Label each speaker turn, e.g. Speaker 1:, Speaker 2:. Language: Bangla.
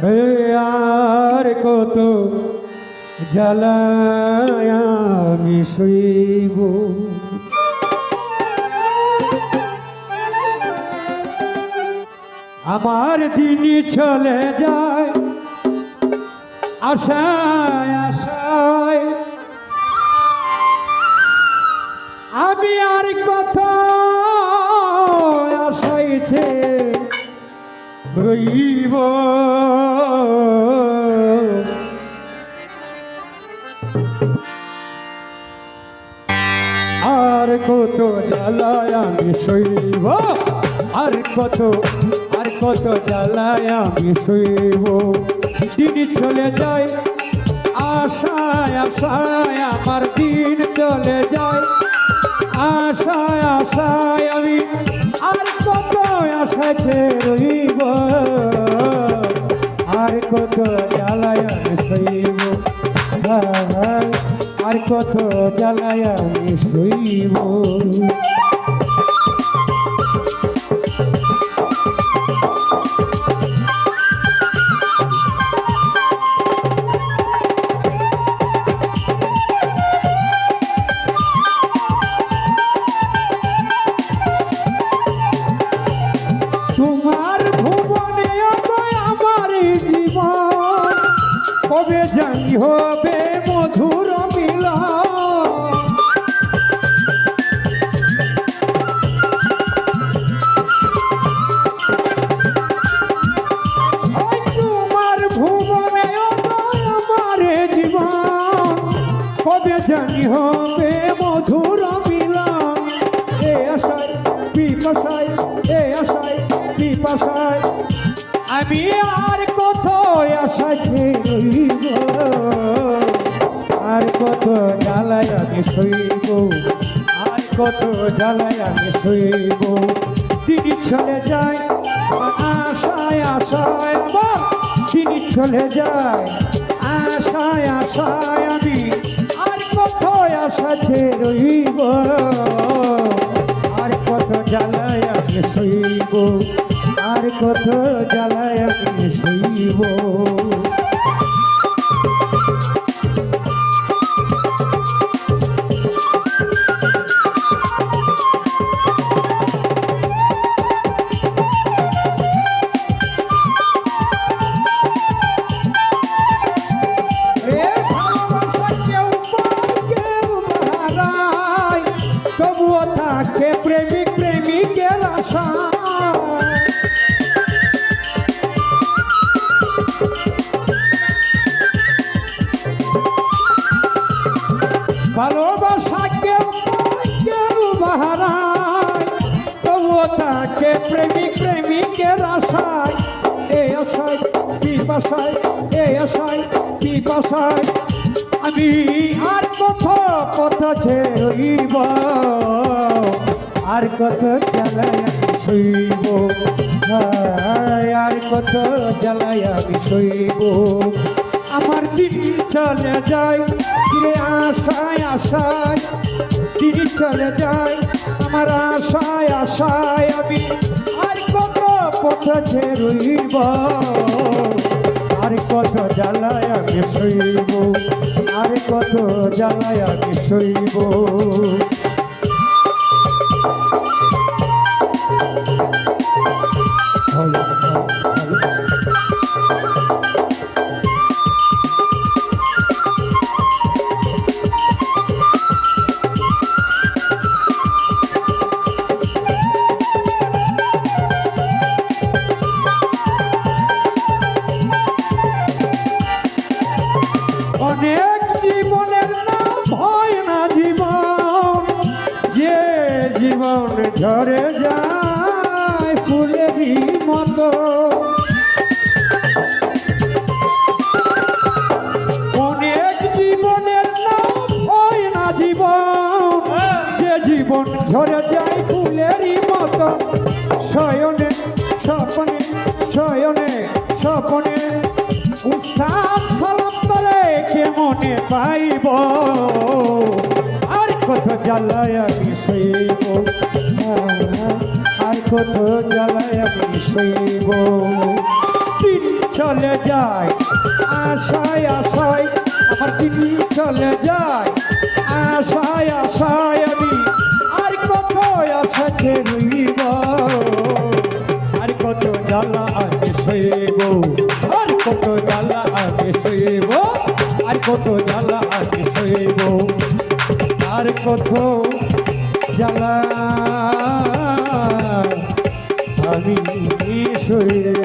Speaker 1: আর কত জ্বালায় আমি আমার দিনই চলে যায়, আশায় আশায়। আমি আর কত আশাইছে রইব। কত জ্বালায় শৈব আর কত আর কত জ্বালায় আমি শৈব দিন চলে যায়, আশায় আশায় আমার দিন চলে যায়। আশায় আশায় আমি আর কত আশাছে রইব? আর কত জ্বালায় আমি শৈব আর কত জ্বালায় আমি জীবন। কবে জানি হবে মধুর জানি হবে মধুর মিলন এ আশায় পিপাসায় এ আশায় পিপাসায় আমি আমি শৈব আর কত জ্বালায় আমি শৈব তিনি চলে যায়, আশায় আশায় আমার। তিনি চলে যায়, আশায় আশায় আমি। আর কত আশাতে রইব। আর কত জ্বালায় আমি শৈব আর কত জ্বালায় আমি শৈব ভালোবাসা কেউ পায়, কেউ হারায়। তবুও থাকে প্রেমিক প্রেমিকের আশায় এ আশায় পিপাসায় এ আশায় পিপাসায় আমি আর কত কত ছেড়ব আর কত জ্বালায় হায়, আর কত জ্বালায় আমি শৈব আমার দিন চলে যায়, ফিরে আশায় আশায়, দিন চলে যায়, আমার আশায় আশায় আমি আর কত পথ রইব, আর কত জ্বালায় আমি শৈব আর কত জ্বালায় আমি শৈব ঝরে যায় ফুলেরই মতো। অনেক জীবনের নাম ভয় না জীবন, যে জীবন ঝরে যায় ফুলেরই মতো। শয়নে, স্বপনে শয়নে, স্বপনে, উস্তাদ সালাম করে কে মনে পাইব? আর কত জ্বালায় আমি কত জ্বালায় আমি শৈব দিন চলে যায়, আশায় আশায়, আমার দিন চলে যায়, আশায় আশায় আমি আর কত আশাতে রইব, আর কত জ্বালা আগে সইব, আর কত জ্বালা আগে সইব, আর কত জ্বালা আগে সইব, আর কত জ্বালা আমি সইব